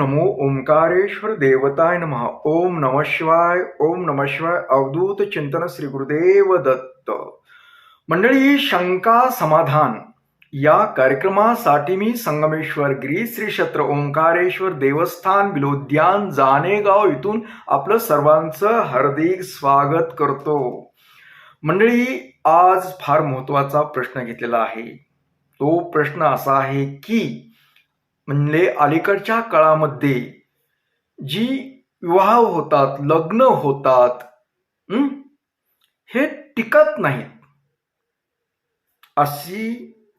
नमो ओंकारेश्वर देवताय नमः. ओम नम शिवाय ओम नम शिवाय अवधूत चिंतन श्री गुरुदेव दत्त. मंडळी शंका समाधान. या कार्यक्रमासाठी मी संगमेश्वर गिरी श्री क्षेत्र ओंकारेश्वर देवस्थान बिलोद्यान जानेगाव इथून आपलं सर्वांचं हार्दिक स्वागत करतो. मंडळी आज फार महत्त्वाचा प्रश्न घेतलेला आहे. तो प्रश्न असा आहे की म्हणजे अलीकडच्या काळामध्ये जी विवाह होतात लग्न होतात हे? टिकत नाहीत. अशी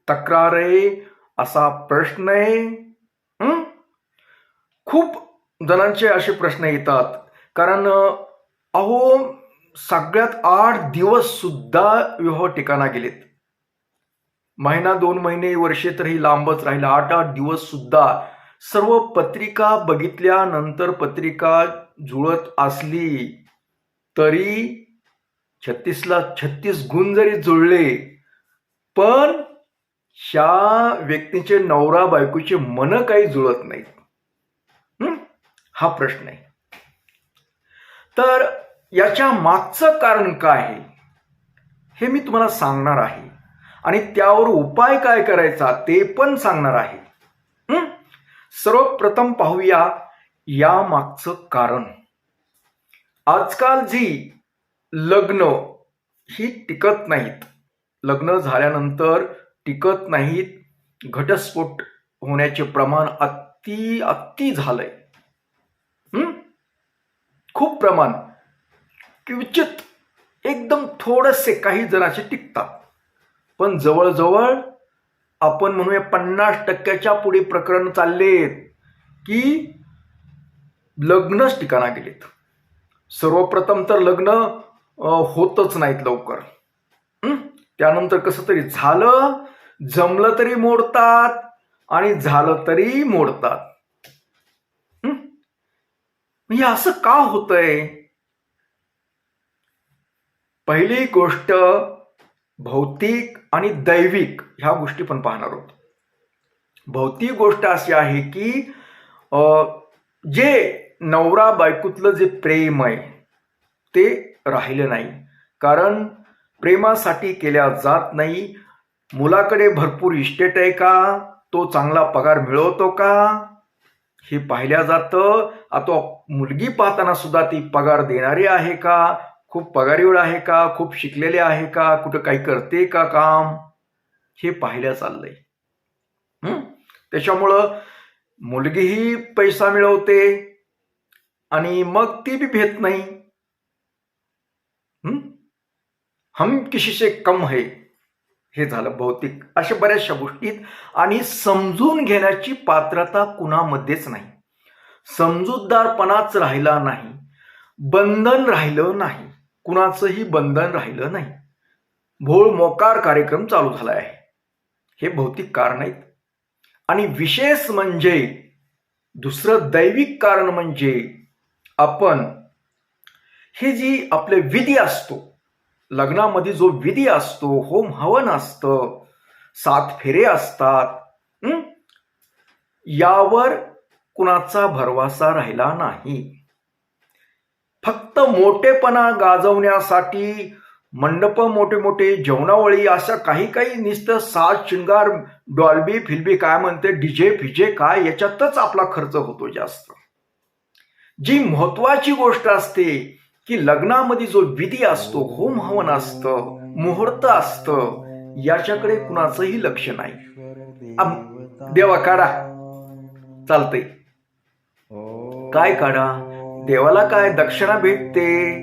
तक्रार आहे असा प्रश्न आहे खूप जणांचे असे प्रश्न येतात. कारण अहो सगळ्यात आठ दिवस सुद्धा विवाह ठिकाणा गेलेत. महिना दोन महिने वर्षे तर ही लांबच राहिला. आठ आठ दिवस सुद्धा सर्व पत्रिका बघितल्यानंतर पत्रिका जुळत असली तरी छत्तीसला छत्तीस गुण जरी जुळले पण ह्या व्यक्तीचे नवरा बायकोचे मन काही जुळत नाहीत. हा प्रश्न आहे. तर याच्या मागचं कारण काय आहे? हे मी तुम्हाला सांगणार आहे. आणि त्यावर उपाय काय करायचा ते पण सांगणार आहे. सर्वप्रथम पाहूया या मागचं कारण. आजकाल जी लग्न ही टिकत नाहीत. लग्न झाल्यानंतर टिकत नाहीत घटस्फोट होण्याचे प्रमाण अति अति झालंय. खूप प्रमाण. किंचित एकदम थोडसे काही जणांचे टिकतात. पण जवळजवळ आपण म्हणूया पन्नास टक्क्याच्या पुढे प्रकरण चाललेत की लग्नच ठिकाणा गेलेत. सर्वप्रथम तर लग्न होतच नाहीत लवकर. त्यानंतर कसं तरी झालं जमलं तरी मोडतात आणि झालं तरी मोडतात. म्हणजे असं का होतंय? पहिली गोष्ट भौतिक आणि दैविक ह्या गोष्टी पण पाहणार आहोत. भौतिक गोष्ट अशी आहे की जे नवरा बायकोतलं जे प्रेम आहे ते राहिलं नाही. कारण प्रेमासाठी केल्या जात नाही. मुलाकडे भरपूर इस्टेट आहे का? तो चांगला पगार मिळवतो का? हे पाहिल्या जातं. आता मुलगी पाहताना सुद्धा ती पगार देणारी आहे का? खूप पगारीवर आहे का? खूप शिकलेले आहे का? कुठं काही करते का काम? हे पाहिल्या चाललंय. त्याच्यामुळं मुलगीही पैसा मिळवते आणि मग ती बी भेट नाही. हम किशीचे कम है. हे झालं भौतिक. अशा बऱ्याचशा गोष्टीत आणि समजून घेण्याची पात्रता कुणामध्येच नाही. समजूतदारपणाच राहिला नाही. बंधन राहिलं नाही. कुणाचंही बंधन राहिलं नाही. भोळ मोकार कार्यक्रम चालू झाला आहे. हे भौतिक कारण आहेत. आणि विशेष म्हणजे दुसरं दैविक कारण म्हणजे आपण हे जी आपले विधी असतो लग्नामध्ये जो विधी असतो होम हवन असतं सात फेरे असतात यावर कुणाचा भरवासा राहिला नाही. फक्त मोठेपणा गाजवण्यासाठी मंडप मोठे मोठे जेवणावळी अशा काही काही नुसतं साज शिंगार डॉल्बी फिल्बी काय म्हणते डीजे फिजे काय याच्यातच आपला खर्च होतो जास्त. जी महत्वाची गोष्ट असते की लग्नामध्ये जो विधी असतो होम हवन असतं मुहूर्त असतं याच्याकडे कुणाचंही लक्ष नाही. देवा काढा. चालतंय. काय काढा? देवाला काय? दक्षिणा भेटते.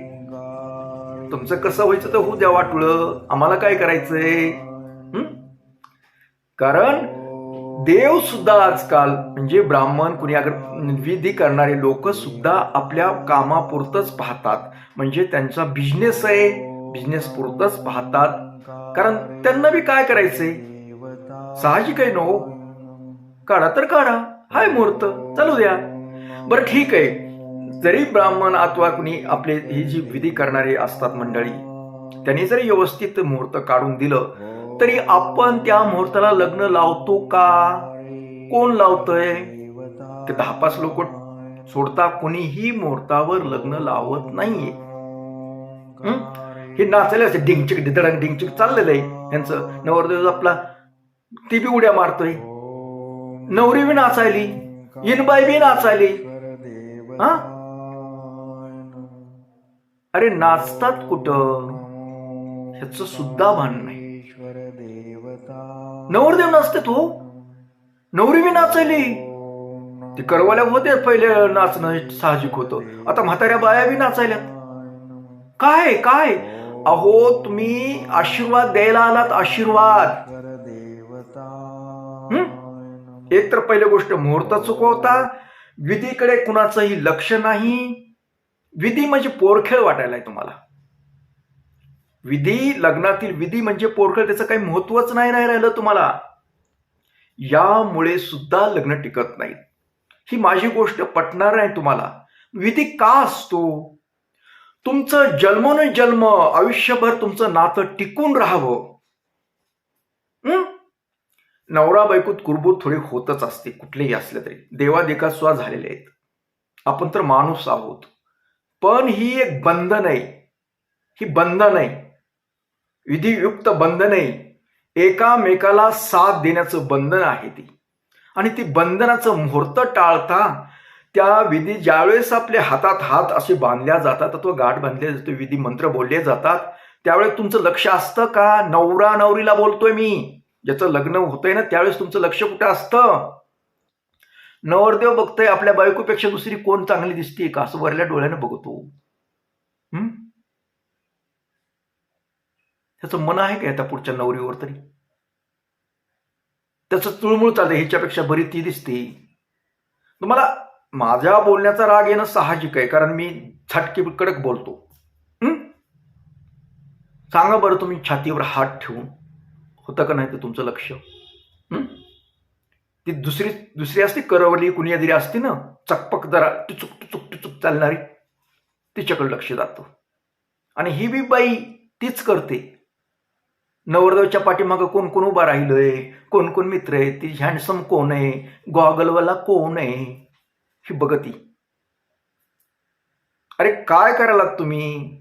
तुमचं कसं व्हायचं तर होऊ द्या वाटलं आम्हाला काय करायचंय? कारण देव सुद्धा आजकाल म्हणजे ब्राह्मण कुणी अगर विधी करणारे लोक सुद्धा आपल्या कामापुरतच पाहतात. म्हणजे त्यांचा बिझनेस आहे. बिझनेस पुरतच पाहतात. कारण त्यांना बी काय करायचंय? साहजिक आहे नो हो? काढा तर काढा. हाय मुहूर्त. चालू द्या. बरं ठीक आहे. जरी ब्राह्मण अथवा कुणी आपले ही जी विधी करणारे असतात मंडळी त्यांनी जरी व्यवस्थित मुहूर्त काढून दिलं तरी आपण त्या मुहूर्ताला लग्न लावतो का? कोण लावतोय? ते दहा पाच लोक सोडता कोणीही मुहूर्तावर लग्न लावत नाहीये. हे? नाचायला असते डिंगचिक डिदडंग डिंगचिक चाललेलं आहे. यांचं नवरदेव आपला ती बी उड्या मारतोय. नवरी बी नाचायली इनबाई बी नाचायली. हा? अरे नाचतात कुठं? ह्याच सुद्धा भान नाही. नवरदेव नाचते तो? नवरी बी नाचायली. ती करवाल्या होते पहिले नाचणं साहजिक होतं. आता म्हाताऱ्या बाया बी नाचायल्या काय काय? अहो तुम्ही आशीर्वाद द्यायला आलात आशीर्वाद. एक तर पहिली गोष्ट मुहूर्त चुकवता. विधीकडे कुणाचंही लक्ष नाही. विधी म्हणजे पोरखेळ वाटायलाय तुम्हाला. विधी लग्नातील विधी म्हणजे पोरखेळ त्याचं काही महत्वच नाही नाही राहिलं तुम्हाला. यामुळे सुद्धा लग्न टिकत नाही. ही माझी गोष्ट पटणार नाही तुम्हाला. विधी का असतो? तुमचं जन्मोन जन्म आयुष्यभर तुमचं नातं टिकून राहावं. नवरा बायकोत कुरबूर थोडी होतच असते कुठलेही असले तरी. देवादेखा स्वा झालेले आहेत. आपण तर माणूस आहोत. पण ही एक बंधन आहे ही बंधन आहे विधियुक्त बंधन आहे एकामेकाला साथ देण्याचं बंधन आहे ती. आणि ती बंधनाचं मुहूर्त टाळता त्या विधी ज्यावेळेस आपल्या हातात हात असे बांधल्या जातात अथवा गाठ बांधले जातो विधी मंत्र बोलले जातात त्यावेळेस तुमचं लक्ष असतं का? नवरा नवरीला बोलतोय मी. ज्याचं लग्न होतंय ना त्यावेळेस तुमचं लक्ष कुठं असतं? नवरदेव बघतोय आपल्या बायकोपेक्षा दुसरी कोण चांगली दिसते का? असं वरल्या डोळ्यानं बघतो. त्याचं मन आहे का त्या पुढच्या नवरीवर तरी? त्याचं तुळमुळ चालतं ह्याच्यापेक्षा बरी ती दिसते. तुम्हाला माझ्या बोलण्याचा राग येणं साहजिक आहे कारण मी छटकी कडक बोलतो. सांगा बरं तुम्ही छातीवर हात ठेवून. होतं का नाही ते तुमचं लक्ष? ती दुसरी दुसरी असते करवली कुणी जरी असते ना चकपक जरा टुचुक टुचुक टुचुक चालणारी तिच्याकडे लक्ष जातं. आणि ही बी बाई तीच करते. नवरदेवच्या पाठीमागं कोण कोण उभा राहिलंय? कोण कोण मित्र आहे? ती हँडसम कोण आहे? गॉगलवाला कोण आहे? ही बघती अरे काय करायला तुम्ही?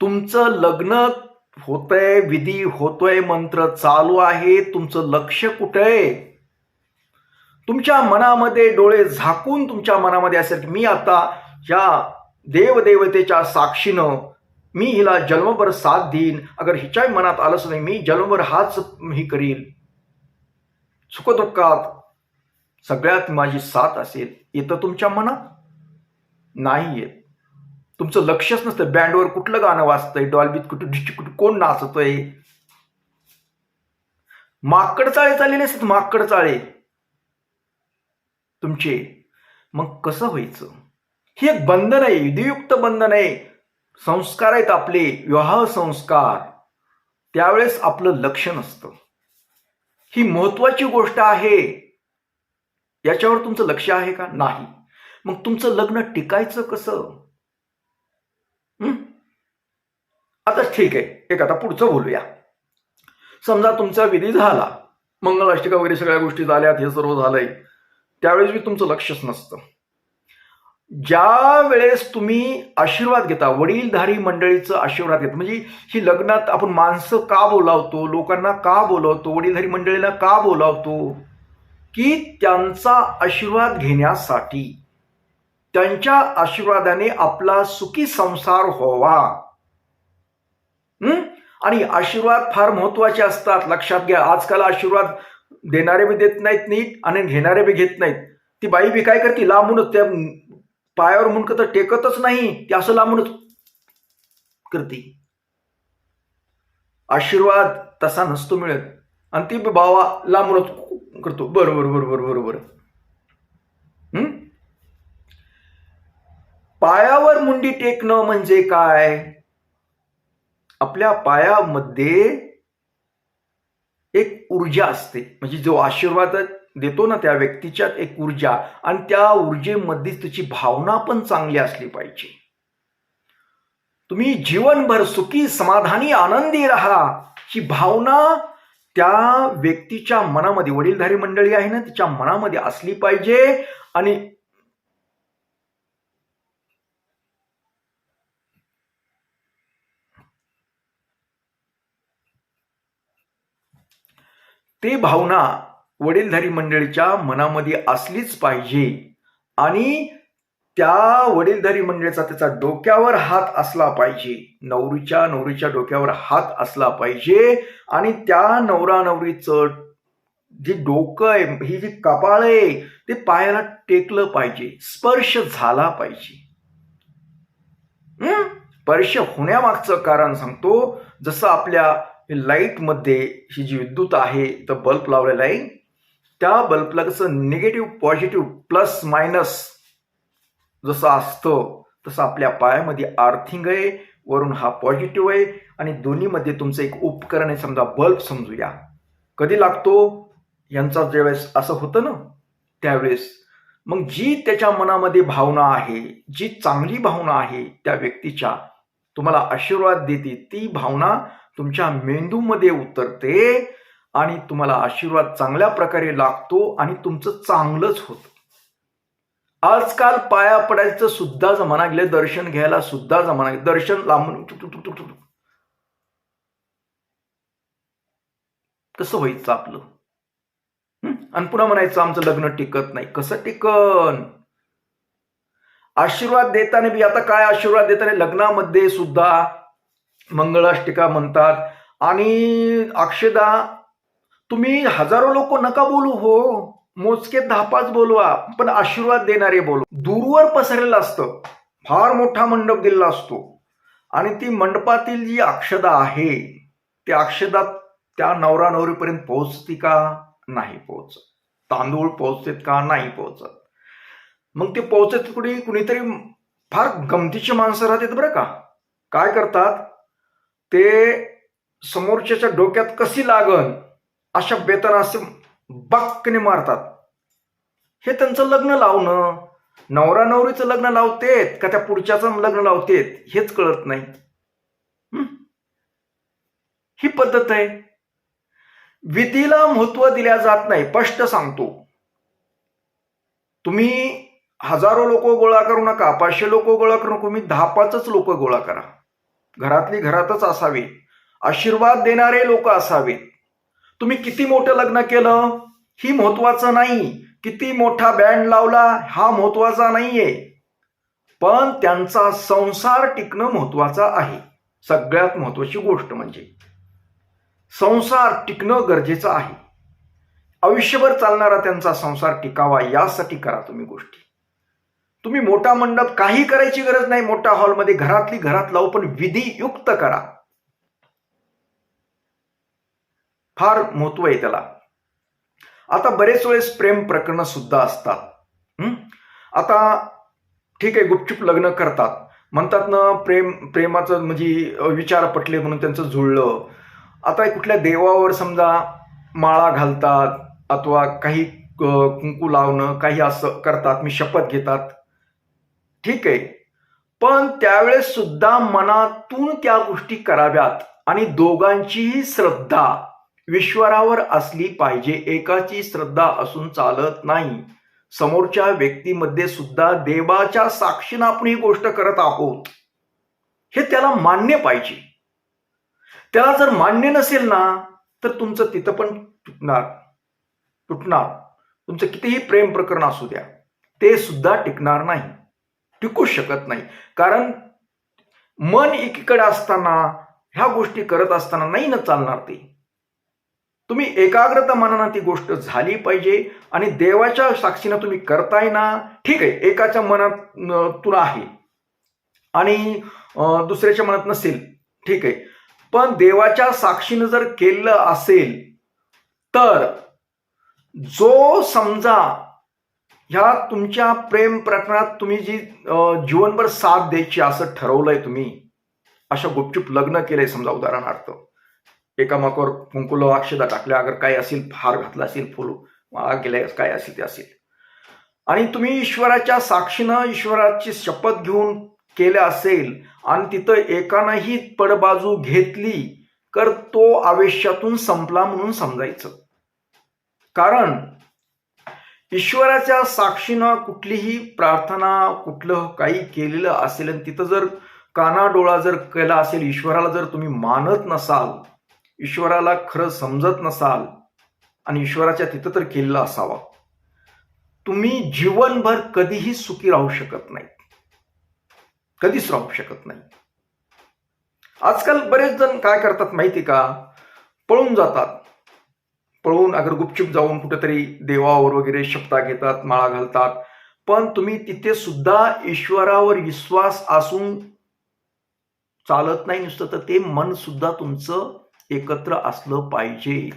तुमचं लग्न होतंय विधी होतोय मंत्र चालू आहे. तुमचं लक्ष कुठं आहे? तुमच्या मनामध्ये डोळे झाकून तुमच्या मनामध्ये असेल की मी आता या देवदेवतेच्या साक्षीनं मी हिला जन्मभर साथ देईन. अगर हिच्याही मनात आलंच नाही मी जन्मभर हाच ही करील सुखदुःखात सगळ्यात माझी साथ असेल येतं तुमच्या मनात नाही येत तुमचं लक्षच नसतं. बँडवर कुठलं गाणं वाचतंय डॉल्बीत कुठं डिस्टी कुठं कोण नाचतोय? माकड चाळे चाललेले असतात माकड चाळे. तुमचे. मग कसं व्हायचं? हे एक बंधन आहे विधियुक्त बंधन आहे. संस्कार आहेत आपले विवाह संस्कार. त्यावेळेस आपलं लक्ष नसतं. ही महत्वाची गोष्ट आहे. याच्यावर तुमचं लक्ष आहे का? नाही. मग तुमचं लग्न टिकायचं कसं? आता ठीक आहे. एक आता पुढचं बोलूया. समजा तुमचा विधी झाला मंगलाष्टिका वगैरे सगळ्या गोष्टी झाल्यात हे सर्व झालंय. त्यावेळेस मी तुमचं लक्षच नसतं. ज्या वेळेस तुम्ही आशीर्वाद घेता वडीलधारी मंडळीचं आशीर्वाद घेता म्हणजे ही लग्नात आपण माणसं का बोलावतो लोकांना का बोलावतो वडीलधारी मंडळीला का बोलावतो? की त्यांचा आशीर्वाद घेण्यासाठी. त्यांच्या आशीर्वादाने आपला सुखी संसार व्हावा. हम्म आणि आशीर्वाद फार महत्त्वाचे असतात. लक्षात घ्या आजकाल आशीर्वाद देणारे बी देत नाहीत नीट आणि घेणारे बी घेत नाहीत. ती बाई बी काय करते? लांबूनच त्या पायावर मुंडक तर टेकतच नाही ती असं लांबूनच करते. आशीर्वाद तसा नसतो मिळत. आणि ती बावा लांबूनच करतो. बरोबर बरोबर बरोबर पायावर मुंडी टेकणं म्हणजे काय? आपल्या पायामध्ये एक ऊर्जा असते. म्हणजे जो आशीर्वाद देतो ना त्या व्यक्तीच्यात एक ऊर्जा आणि त्या ऊर्जेमध्येच त्याची भावना पण चांगली असली पाहिजे. तुम्ही जीवनभर सुखी समाधानी आनंदी राहा. ही भावना त्या व्यक्तीच्या मनामध्ये वडीलधारी मंडळी आहे ना तिच्या मनामध्ये असली पाहिजे आणि ते भावना वडीलधारी मंडळीच्या मनामध्ये असलीच पाहिजे. आणि त्या वडीलधारी मंडळीचा त्याचा डोक्यावर हात असला पाहिजे. नवरीच्या नवरीच्या डोक्यावर हात असला पाहिजे. आणि त्या नवरा नवरीचं जे डोकं आहे ही जी कपाळ आहे ते पायाला टेकलं पाहिजे. स्पर्श झाला पाहिजे. स्पर्श होण्यामागचं कारण सांगतो. जसं आपल्या लाईटमध्ये ही जी विद्युत आहे तर बल्ब लावलेला आहे त्या बल्बला कसं निगेटिव्ह पॉझिटिव्ह प्लस मायनस जसं असतं तसं आपल्या पायामध्ये आर्थिंग आहे वरून हा पॉझिटिव्ह आहे आणि दोन्हीमध्ये तुमचं एक उपकरण आहे समजा बल्ब समजूया. कधी लागतो? यांचा ज्यावेळेस असं होतं ना त्यावेळेस. मग जी त्याच्या मनामध्ये भावना आहे जी चांगली भावना आहे त्या व्यक्तीच्या तुम्हाला आशीर्वाद देते ती भावना तुमच्या मेंदूमध्ये उतरते आणि तुम्हाला आशीर्वाद चांगल्या प्रकारे लागतो आणि तुमचं चांगलंच होतं. आजकाल पाया पडायचं सुद्धा जमाना गेले दर्शन घ्यायला सुद्धा जमाना दर्शन लांबून कसं व्हायचं आपलं? आणि पुन्हा म्हणायचं आमचं लग्न टिकत नाही. कसं टिकन? आशीर्वाद देताना बी आता काय आशीर्वाद देताना? लग्नामध्ये सुद्धा मंगळाष्टिका म्हणतात. आणि अक्षदा तुम्ही हजारो लोक नका बोलू हो. मोजके दहा पाच बोलवा पण आशीर्वाद देणारे बोलू. दूरवर पसरलेलं असतं. फार मोठा मंडप दिलेला असतो. आणि ती मंडपातील जी अक्षदा आहे ती अक्षदा त्या नवरा नवरीपर्यंत पोहोचती का? नाही पोहोचत. तांदूळ पोहोचतेत का? नाही पोहोचत. मग ते पोहोचत कुणी कुणीतरी फार गमतीची माणसं राहतात बरं का. काय करतात? ते समोरच्याच्या डोक्यात कशी लागन अशा बेतना असे बाक्कने मारतात. हे त्यांचं लग्न लावणं नवरा नवरीचं लग्न लावतेत का त्या पुढच्याचं लग्न लावतेत हेच कळत नाही. ही पद्धत आहे. विधीला महत्त्व दिल्या जात नाही स्पष्ट सांगतो. तुम्ही हजारो लोक गोळा करू नका पाचशे लोक गोळा करू नका तुम्ही दहा पाचच लोक गोळा करा. घरातली घरातच असावी. आशीर्वाद देणारे लोक असावेत. तुम्ही किती मोठं लग्न केलं? ही महत्वाचं नाही. किती मोठा बँड लावला? हा महत्त्वाचा नाहीये. पण त्यांचा संसार टिकणं महत्त्वाचा आहे. सगळ्यात महत्वाची गोष्ट म्हणजे संसार टिकणं गरजेचं आहे. आयुष्यभर चालणारा त्यांचा संसार टिकावा यासाठी करा तुम्ही गोष्टी. तुम्ही मोठा मंडप काही करायची गरज नाही मोठ्या हॉलमध्ये घरातली घरात लावू पण विधीयुक्त करा. फार महत्त्व आहे त्याला. आता बरेच वेळेस प्रेम प्रकरण सुद्धा असतात. आता ठीक आहे गुपचूप लग्न करतात. म्हणतात ना प्रेम प्रेमाचं म्हणजे विचार पटले म्हणून त्यांचं जुळलं. आता कुठल्या देवावर समजा माळा घालतात अथवा काही कुंकू लावणं काही असं करतात मी शपथ घेतात. ठीक आहे. पण त्यावेळेस सुद्धा मनातून त्या गोष्टी कराव्यात आणि दोघांचीही श्रद्धा विश्वरावर असली पाहिजे. एकाची श्रद्धा असून चालत नाही. समोरच्या व्यक्तीमध्ये सुद्धा देवाच्या साक्षीनं आपण ही गोष्ट करत आहोत. हे त्याला मान्य पाहिजे. त्याला जर मान्य नसेल ना तर तुमचं तिथं पण तुटणार. तुटणार. तुमचं कितीही प्रेम प्रकरण असू द्या. ते सुद्धा टिकणार नाही. टिकू शकत नाही. कारण मन एकीकडे असताना ह्या गोष्टी करत असताना नाही ना चालणार ते. तुम्ही एकाग्रता मनानं ती गोष्ट झाली पाहिजे आणि देवाच्या साक्षीनं तुम्ही करताय ना ठीक आहे एकाच्या मनात तुला आहे. आणि दुसऱ्याच्या मनात नसेल ठीक आहे. पण देवाच्या साक्षीनं जर केलं असेल तर जो समजा ह्या तुमच्या प्रेम प्रकरणात तुम्ही जी जीवनभर साथ द्यायची असं ठरवलंय तुम्ही अशा गुपचूप लग्न केलंय समजा उदाहरणार्थ. एकामाकावर कुंकुल अक्षदा टाकल्या अगर काय असेल फार घातला असेल फुल माळा गेले काय असेल ते असेल. आणि तुम्ही ईश्वराच्या साक्षीनं ईश्वराची शपथ घेऊन केलं असेल आणि तिथं एकानंही पडबाजू घेतली तर तो आवेशातून संपला म्हणून समजायचं. कारण ईश्वराच्या साक्षीनं कुठलीही प्रार्थना कुठलं काही केलेलं असेल आणि तिथं जर कानाडोळा जर केला असेल ईश्वराला जर तुम्ही मानत नसाल ईश्वराला खरं समजत नसाल आणि ईश्वराच्या तिथं तर केलेलं असावा तुम्ही जीवनभर कधीही सुखी राहू शकत नाही कधीच राहू शकत नाही. आजकाल बरेच जण काय करतात माहिती का? पळून जातात. पळून अगर गुपचूप जाऊन कुठेतरी देवावर वगैरे शब्दा घेतात माळा घालतात. पण तुम्ही तिथे सुद्धा ईश्वरावर विश्वास असून चालत नाही नुसतं तर ते मन सुद्धा तुमचं एकत्र असलं पाहिजे.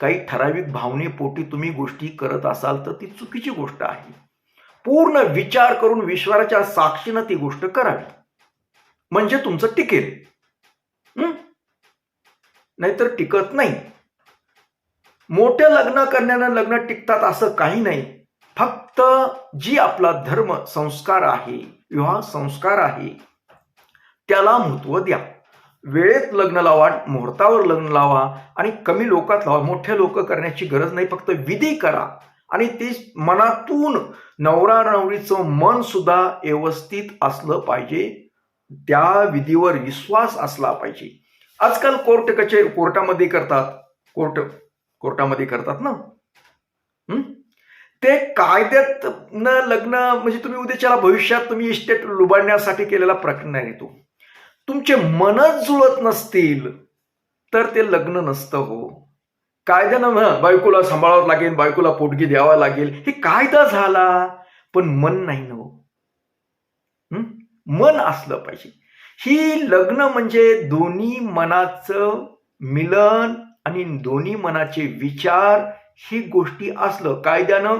काही ठराविक भावनेपोटी तुम्ही गोष्टी करत असाल तर ती चुकीची गोष्ट आहे. पूर्ण विचार करून विश्वाराच्या साक्षीनं ती गोष्ट करावी. म्हणजे तुमचं टिकेल. नाहीतर टिकत नाही. मोठं लग्न करण्यानं लग्न टिकतात असं काही नाही. फक्त जी आपला धर्म संस्कार आहे विवाह संस्कार आहे त्याला महत्त्व द्या. वेळेत लग्न लावा मुहूर्तावर लग्न लावा आणि कमी लोकात लावा. मोठ्या लोक करण्याची गरज नाही फक्त विधी करा. आणि ते मनातून नवरा नवरीचं मन सुद्धा व्यवस्थित असलं पाहिजे. त्या विधीवर विश्वास असला पाहिजे. आजकाल कोर्ट कचे कोर्टामध्ये करतात. कोर्ट कोर्टामध्ये करतात ना? हं? ते कायद्यात न लग्न म्हणजे तुम्ही उद्याच्याला भविष्यात तुम्ही इस्टेट लुबाडण्यासाठी केलेला प्रकरण येतो तुमचे मनच जुळत नसतील तर ते लग्न नसतं हो. कायद्यानं बायकोला सांभाळावं लागेल बायकोला पोटगी द्यावा लागेल हे कायदा झाला पण मन नाही ना हो? मन असलं पाहिजे. ही लग्न म्हणजे दोन्ही मनाचं मिलन आणि दोन्ही मनाचे विचार ही गोष्टी असलं कायद्यानं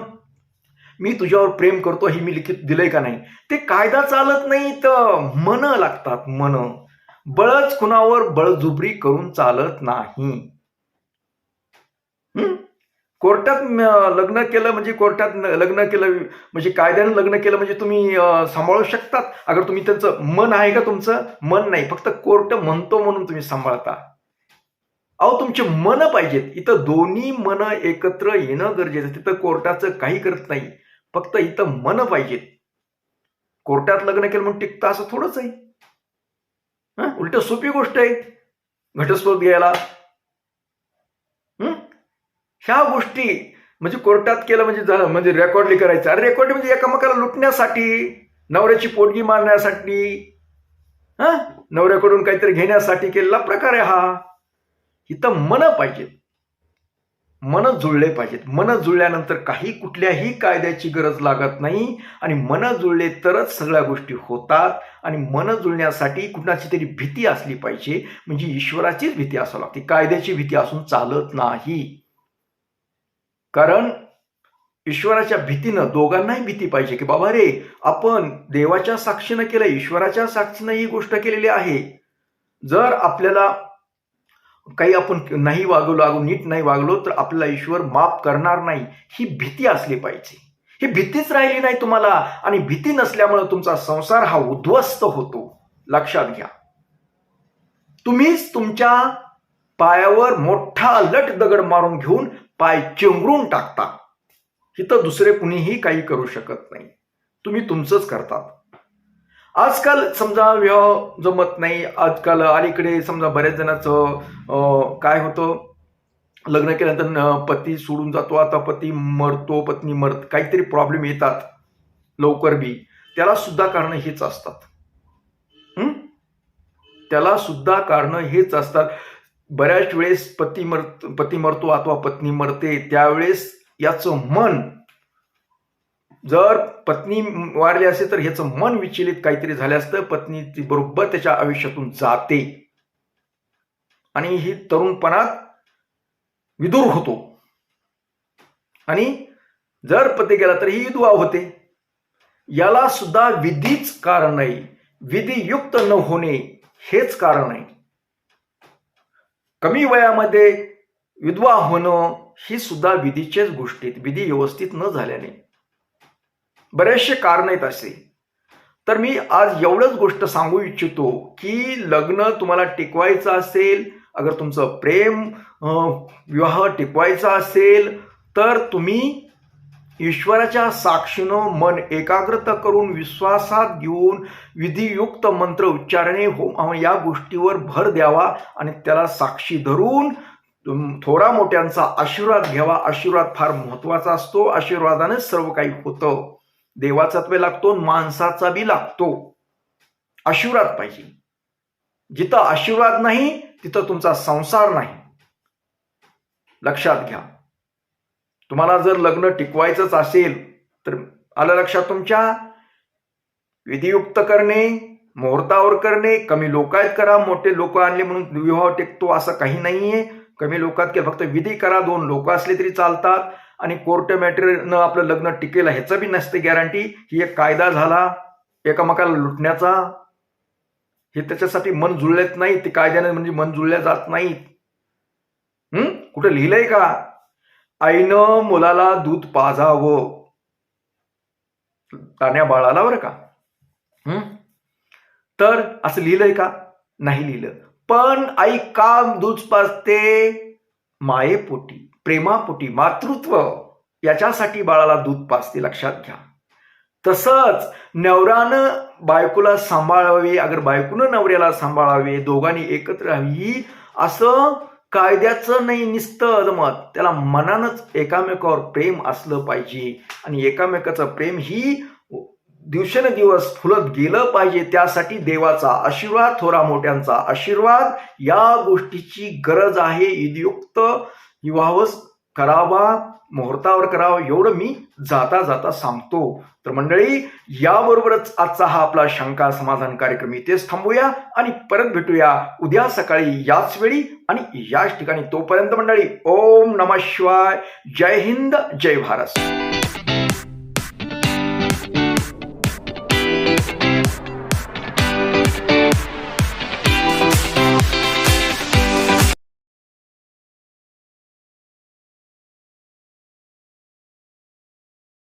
मी तुझ्यावर प्रेम करतो हे मी लिखित दिलंय का नाही? ते कायदा चालत नाही तर मन लागतात मन. बळच कुणावर बळजुबरी करून चालत नाही. कोर्टात लग्न केलं म्हणजे कोर्टात लग्न केलं म्हणजे कायद्यानं लग्न केलं म्हणजे तुम्ही सांभाळू शकतात. अगर तुम्ही त्यांचं मन आहे का तुमचं? मन नाही. फक्त कोर्ट म्हणतो म्हणून तुम्ही सांभाळता. अहो तुमचे मन पाहिजेत. इथं दोन्ही मन एकत्र येणं गरजेचं तिथं कोर्टाचं काही करत नाही. फक्त इथं मन पाहिजेत. कोर्टात लग्न केलं म्हणून टिकतं असं थोडंच आहे. उलट सोपी गोष्ट आहे. घटस्फोट घ्यायला. ह्या गोष्टी म्हणजे कोर्टात केलं म्हणजे झालं. म्हणजे रेकॉर्डली करायचं. अरे रेकॉर्ड म्हणजे एकामेकाला लुटण्यासाठी नवऱ्याची पोटगी मारण्यासाठी हा? नवऱ्याकडून काहीतरी घेण्यासाठी केलेला प्रकार आहे हा. इथं मन पाहिजेत. मन जुळले पाहिजेत. मन जुळल्यानंतर काही कुठल्याही कायद्याची गरज लागत नाही आणि मन जुळले तरच सगळ्या गोष्टी होतात आणि मन जुळण्यासाठी कुणाची तरी भीती असली पाहिजे. म्हणजे ईश्वराचीच भीती असावी लागते. कायद्याची भीती असून चालत नाही. कारण ईश्वराच्या भीतीनं दोघांनाही भीती पाहिजे की बाबा रे आपण देवाच्या साक्षीनं केलं ईश्वराच्या साक्षीनं ही गोष्ट केलेली आहे. जर आपल्याला काही आपण नाही वागलो लागू नीट नाही वागलो तर आपला ईश्वर माफ करणार नाही. ही भीती असली पाहिजे. ही भीतीच राहिली नाही तुम्हाला. आणि भीती नसल्यामुळे तुमचा संसार हा उद्ध्वस्त होतो. लक्षात घ्या. तुम्हीच तुमच्या पायावर मोठा लट दगड मारून घेऊन पाय चिंगरून टाकता. इथं दुसरे कुणीही काही करू शकत नाही. तुम्ही तुमचंच करतात. आजकाल समजा विवाह जमत नाही. आजकाल अलीकडे समजा बऱ्याच जणांचं काय होतं? लग्न केल्यानंतर पती सोडून जातो. आता पती मरतो पत्नी मरत काहीतरी प्रॉब्लेम येतात. लवकर बी. त्याला सुद्धा कारण हेच असतात. त्याला सुद्धा कारण हेच असतात. बऱ्याच वेळेस पती मर पती मरतो अथवा पत्नी मरते त्यावेळेस याचं मन जर पत्नी वारली असेल तर ह्याचं मन विचलित काहीतरी झाले असतं. पत्नी ती बरोबर त्याच्या आयुष्यातून जाते. आणि ही तरुणपणात विदूर होतो. आणि जर पती गेला तर ही विधवा होते. याला सुद्धा विधीच कारण नाही. विधीयुक्त न होणे हेच कारण आहे कमी वयामध्ये विधवा होणं ही सुद्धा विधीचेच गोष्टी आहेत. विधी व्यवस्थित न झाल्याने. बरेचसे कारण आहेत असे. तर मी आज एवढंच गोष्ट सांगू इच्छितो की लग्न तुम्हाला टिकवायचं असेल अगर तुमचं प्रेम विवाह टिकवायचा असेल तर तुम्ही ईश्वराच्या साक्षीनं मन एकाग्रता करून विश्वासात घेऊन विधियुक्त मंत्र उच्चारणे हो या गोष्टीवर भर द्यावा आणि त्याला साक्षी धरून तुम- थोरा मोठ्यांचा आशीर्वाद घ्यावा. आशीर्वाद फार महत्त्वाचा असतो. आशीर्वादाने सर्व काही होतं. देवाचा तत्वे लागतो माणसाचा बी लागतो. आशीर्वाद पाहिजे. जिथं आशीर्वाद नाही तिथं तुमचा संसार नाही. लक्षात घ्या. तुम्हाला जर लग्न टिकवायचंच असेल तर आलं लक्षात तुमच्या? विधियुक्त करणे मुहूर्तावर करणे कमी लोकायत करा मोठे लोक आणले म्हणून विवाह टिकतो असं काही नाहीये. कमी लोकात के फक्त विधी करा दोन लोक असले तरी चालतात. आणि कोर्ट मॅटेरियलनं आपलं लग्न टिकेल ह्याचं बी नसते गॅरंटी ही एक कायदा झाला एकामेकाला लुटण्याचा. हे त्याच्यासाठी मन जुळलेत नाही ते कायद्याने म्हणजे मन जुळल्या जात नाहीत. हम्म कुठे लिहिलंय का? आईनं मुलाला दूध पाजावं. ताण्या बाळाला बरं का? हम्म तर असं लिहिलंय का? नाही लिहिलं. पण आई काम दूध पाजते? मायेपोटी. प्रेमापोटी मातृत्व याच्यासाठी बाळाला दूध पाजते लक्षात घ्या. तसंच नवरानं बायकोला सांभाळावे अगर बायकोनं नवऱ्याला सांभाळावे दोघांनी एकत्र राहावी असं कायद्याचं नाही निसतं मत त्याला मनानंच एकामेकावर प्रेम असलं पाहिजे. आणि एकामेकाचं प्रेम ही दिवसेंदिवस फुलत गेलं पाहिजे. त्यासाठी देवाचा आशीर्वाद थोरा मोठ्यांचा आशीर्वाद या गोष्टीची गरज आहे. विधियुक्त विवाह करावा मुहूर्तावर करावा एवढं मी जाता जाता सांगतो. तर मंडळी याबरोबरच आजचा हा आपला शंका समाधान कार्यक्रम इथेच थांबूया आणि परत भेटूया उद्या सकाळी याच वेळी आणि याच ठिकाणी. तोपर्यंत मंडळी ओम नम शिवाय. जय हिंद जय भारत.